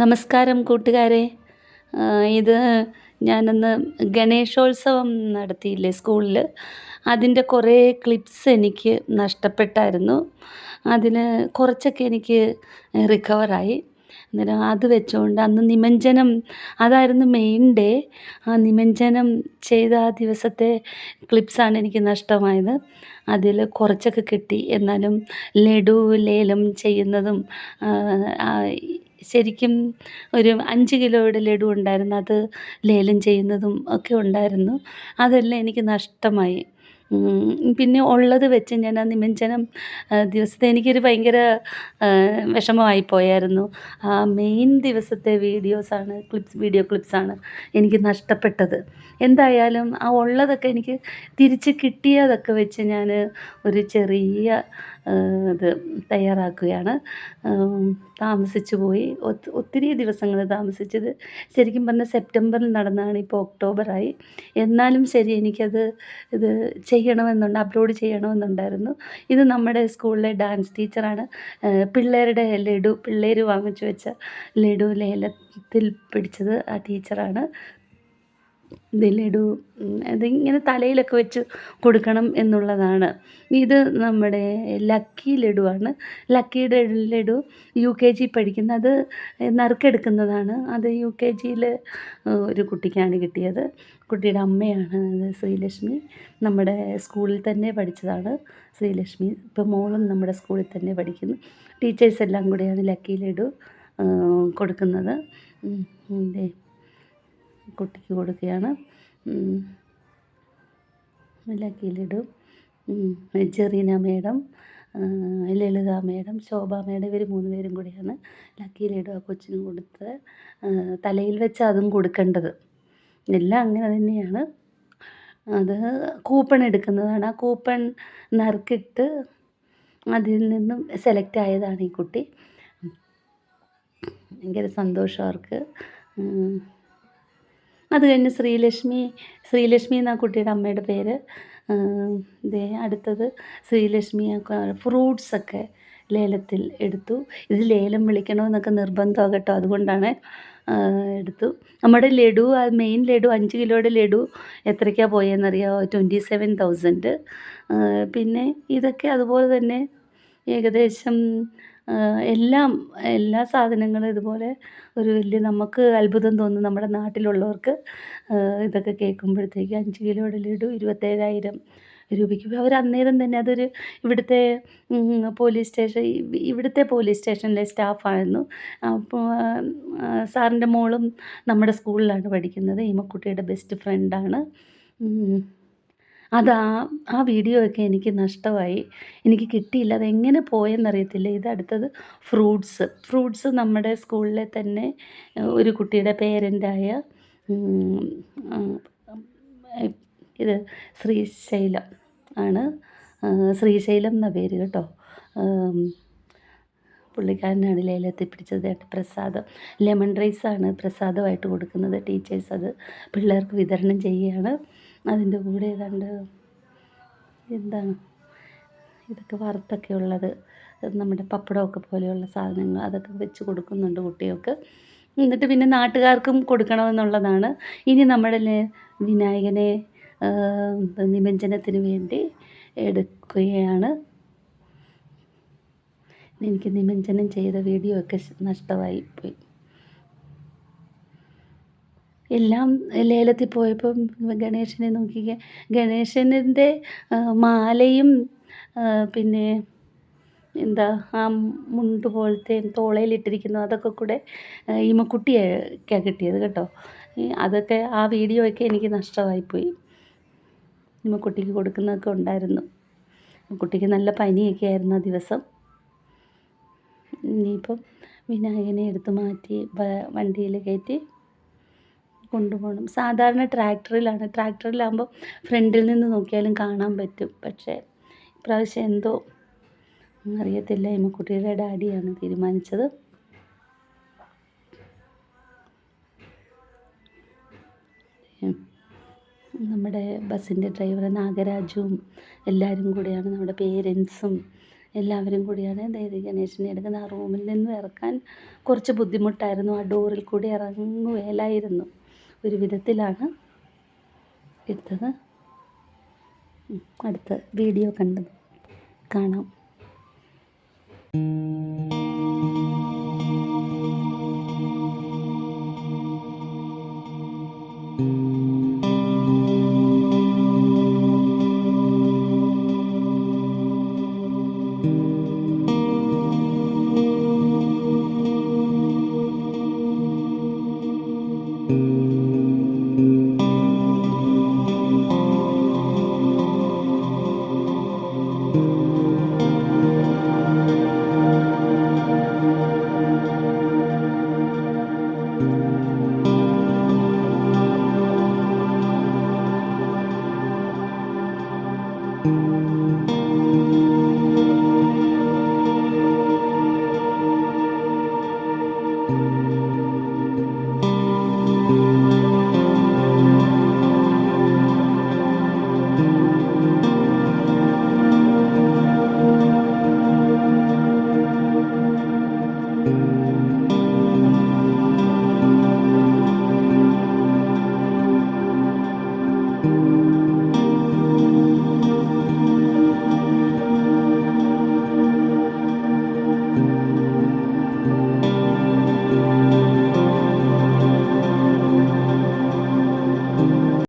നമസ്കാരം കൂട്ടുകാരെ. ഇത് ഞാനന്ന് ഗണേശോത്സവം നടത്തിയില്ലേ സ്കൂളിൽ. അതിന്റെ കുറേ ക്ലിപ്സ് എനിക്ക് നഷ്ടപ്പെട്ടായിരുന്നു. അതിന് കുറച്ചൊക്കെ എനിക്ക് റിക്കവറായി. അന്നേരം അത് വെച്ചുകൊണ്ട് അന്ന് നിമഞ്ജനം അതായിരുന്നു മെയിൻ ഡേ. ആ നിമഞ്ജനം ചെയ്ത ആ ദിവസത്തെ ക്ലിപ്സാണ് എനിക്ക് നഷ്ടമായത്. അതിൽ കുറച്ചൊക്കെ കിട്ടി. എന്നാലും ലഡു ലേലം ചെയ്യുന്നതും ശരിക്കും ഒരു അഞ്ച് കിലോയുടെ ലഡു ഉണ്ടായിരുന്നു. അത് ലേലം ചെയ്യുന്നതും ഒക്കെ ഉണ്ടായിരുന്നു. അതെല്ലാം എനിക്ക് നഷ്ടമായി. പിന്നെ ഉള്ളത് വെച്ച് ഞാൻ ആ നിമഞ്ജനം ദിവസത്തെ എനിക്കൊരു ഭയങ്കര വിഷമമായി പോയായിരുന്നു. ആ മെയിൻ ദിവസത്തെ വീഡിയോസാണ് ക്ലിപ്സ് വീഡിയോ ക്ലിപ്സാണ് എനിക്ക് നഷ്ടപ്പെട്ടത്. എന്തായാലും ആ ഉള്ളതൊക്കെ എനിക്ക് തിരിച്ച് കിട്ടിയതൊക്കെ വെച്ച് ഞാൻ ഒരു ചെറിയ ഇത് തയ്യാറാക്കുകയാണ്. താമസിച്ചു പോയി. ഒത്തിരി ദിവസങ്ങൾ താമസിച്ചത് ശരിക്കും പറഞ്ഞാൽ സെപ്റ്റംബറിൽ നടന്നതാണ് ഇപ്പോൾ ഒക്ടോബറായി. എന്നാലും ശരി എനിക്കത് ഇത് ചെയ്യണമെന്നുണ്ട് അപ്ലോഡ് ചെയ്യണമെന്നുണ്ടായിരുന്നു. ഇത് നമ്മുടെ സ്കൂളിലെ ഡാൻസ് ടീച്ചറാണ്. പിള്ളേരുടെ ലഡു പിള്ളേർ വാങ്ങിച്ചു വെച്ച ലഡു ലേലത്തിൽ പിടിച്ചത് ആ ടീച്ചറാണ്. ലഡു അതിങ്ങനെ തലയിലൊക്കെ വെച്ച് കൊടുക്കണം എന്നുള്ളതാണ്. ഇത് നമ്മുടെ ലക്കി ലഡുവാണ്. ലക്കിയുടെ ലഡു യു കെ ജി പഠിക്കുന്ന അത് നറുക്കെടുക്കുന്നതാണ്. അത് യു കെ ജിയിൽ ഒരു കുട്ടിക്കാണ് കിട്ടിയത്. കുട്ടിയുടെ അമ്മയാണ് ശ്രീലക്ഷ്മി. നമ്മുടെ സ്കൂളിൽ തന്നെ പഠിച്ചതാണ് ശ്രീലക്ഷ്മി. ഇപ്പോൾ മോളും നമ്മുടെ സ്കൂളിൽ തന്നെ പഠിക്കുന്നു. ടീച്ചേഴ്സ് എല്ലാം കൂടെയാണ് ലക്കി ലഡു കൊടുക്കുന്നത്. കുട്ടിക്ക് കൊടുക്കുകയാണ്. ലക്കിയിലിടും Jereena madam Lalitha madam Shobha madam ഇവർ മൂന്ന് പേരും കൂടിയാണ് ലക്കിയിലിടും ആ കൊച്ചിന് കൊടുത്ത് തലയിൽ വെച്ച് അതും കൊടുക്കേണ്ടത്. എല്ലാം അങ്ങനെ തന്നെയാണ്. അത് കൂപ്പൺ എടുക്കുന്നതാണ്. ആ കൂപ്പൺ നറുക്കിട്ട് അതിൽ നിന്നും സെലക്ട് ആയതാണ് ഈ കുട്ടി. ഭയങ്കര സന്തോഷം അവർക്ക്. അത് കഴിഞ്ഞ് ശ്രീലക്ഷ്മി ശ്രീലക്ഷ്മി എന്ന കുട്ടിയുടെ അമ്മയുടെ പേര്. ഇതേ അടുത്തത് ശ്രീലക്ഷ്മി ഫ്രൂട്ട്സൊക്കെ ലേലത്തിൽ എടുത്തു. ഇത് ലേലം വിളിക്കണമെന്നൊക്കെ നിർബന്ധമാണ് കേട്ടോ അതുകൊണ്ടാണ് എടുത്തു. നമ്മുടെ ലഡു ആ മെയിൻ ലഡു അഞ്ച് കിലോയുടെ ലഡു എത്രയ്ക്കാണ് പോയതെന്നറിയാമോ ട്വന്റി സെവൻ തൗസൻഡ് പിന്നെ ഇതൊക്കെ അതുപോലെ തന്നെ ഏകദേശം എല്ലാം എല്ലാ സാധനങ്ങളും ഇതുപോലെ ഒരു വലിയ നമുക്ക് അത്ഭുതം തോന്നും നമ്മുടെ നാട്ടിലുള്ളവർക്ക്. ഇതൊക്കെ കേൾക്കുമ്പോഴത്തേക്ക് അഞ്ച് കിലോയുടെ ലഡു ഇരുപത്തേഴായിരം രൂപയ്ക്ക്. അവർ അന്നേരം തന്നെ അതൊരു ഇവിടുത്തെ പോലീസ് സ്റ്റേഷൻ ഇവിടുത്തെ പോലീസ് സ്റ്റേഷനിലെ സ്റ്റാഫായിരുന്നു. അപ്പോൾ സാറിന്റെ മോളും നമ്മുടെ സ്കൂളിലാണ് പഠിക്കുന്നത്. ഈമക്കുട്ടിയുടെ ബെസ്റ്റ് ഫ്രണ്ടാണ്. അത് ആ ആ വീഡിയോ ഒക്കെ എനിക്ക് നഷ്ടമായി. എനിക്ക് കിട്ടിയില്ല. അതെങ്ങനെ പോയെന്നറിയത്തില്ല. ഇത് അടുത്തത് ഫ്രൂട്ട്സ്. ഫ്രൂട്ട്സ് നമ്മുടെ സ്കൂളിലെ തന്നെ ഒരു കുട്ടിയുടെ പേരന്റായ ഇത് ശ്രീശൈലം ആണ്. ശ്രീശൈലം എന്ന പേര് കേട്ടോ? പുള്ളിക്കാരനാണ് ലേലത്തിൽ പിടിച്ചത്. പ്രസാദം. ലെമൺ റൈസാണ് പ്രസാദമായിട്ട് കൊടുക്കുന്നത്. ടീച്ചേഴ്സ് അത് പിള്ളേർക്ക് വിതരണം ചെയ്യുകയാണ്. അതിന്റെ കൂടെ ഏതാണ്ട് എന്താണ് ഇതൊക്കെ വറുത്തൊക്കെ ഉള്ളത് നമ്മുടെ പപ്പടമൊക്കെ പോലെയുള്ള സാധനങ്ങൾ അതൊക്കെ വെച്ച് കൊടുക്കുന്നുണ്ട് കുട്ടികൾക്ക്. എന്നിട്ട് പിന്നെ നാട്ടുകാർക്കും കൊടുക്കണമെന്നുള്ളതാണ്. ഇനി നമ്മുടെ വിനായകനെ നിമഞ്ജനത്തിന് വേണ്ടി എടുക്കുകയാണ്. എനിക്ക് നിമഞ്ജനം ചെയ്ത വീഡിയോ ഒക്കെ നഷ്ടമായി പോയി. എല്ലാം ലേലത്തിൽ പോയപ്പം ഗണേശനെ നോക്കിക്കേ. ഗണേശന്റെ മാലയും പിന്നെ എന്താ ആ മുണ്ട് പോലത്തെ തോളയിലിട്ടിരിക്കുന്നു. അതൊക്കെ കൂടെ ഈമക്കുട്ടിക്കാണ് കിട്ടിയത് കേട്ടോ. അതൊക്കെ ആ വീഡിയോ ഒക്കെ എനിക്ക് നഷ്ടമായിപ്പോയി. ഈമക്കുട്ടിക്ക് കൊടുക്കുന്നതൊക്കെ ഉണ്ടായിരുന്നു. കുട്ടിക്ക് നല്ല പനിയൊക്കെ ആയിരുന്നു ആ ദിവസം. ഇനിയിപ്പം വിനായകനെ എടുത്ത് മാറ്റി വണ്ടിയിൽ കയറ്റി കൊണ്ടുപോകണം. സാധാരണ ട്രാക്ടറിലാണ്. ട്രാക്ടറിലാകുമ്പോൾ ഫ്രണ്ടിൽ നിന്ന് നോക്കിയാലും കാണാൻ പറ്റും. പക്ഷേ ഇപ്രാവശ്യം എന്തോ അറിയത്തില്ല. ഇമ്മക്കുട്ടിയുടെ ഡാഡിയാണ് തീരുമാനിച്ചത്. നമ്മുടെ ബസ്സിന്റെ ഡ്രൈവർ നാഗരാജും എല്ലാവരും കൂടിയാണ്. നമ്മുടെ പേരൻസും എല്ലാവരും കൂടിയാണ്. ദേവി ഗണേശനെ എടുക്കുന്നത് ആ റൂമിൽ നിന്നും ഇറക്കാൻ കുറച്ച് ബുദ്ധിമുട്ടായിരുന്നു. ആ ഡോറിൽ കൂടി ഇറങ്ങുകയില്ലായിരുന്നു ഒരു വിധത്തിലാണ് എടുത്തത്. അടുത്ത വീഡിയോ കണ്ടു. കാണാം.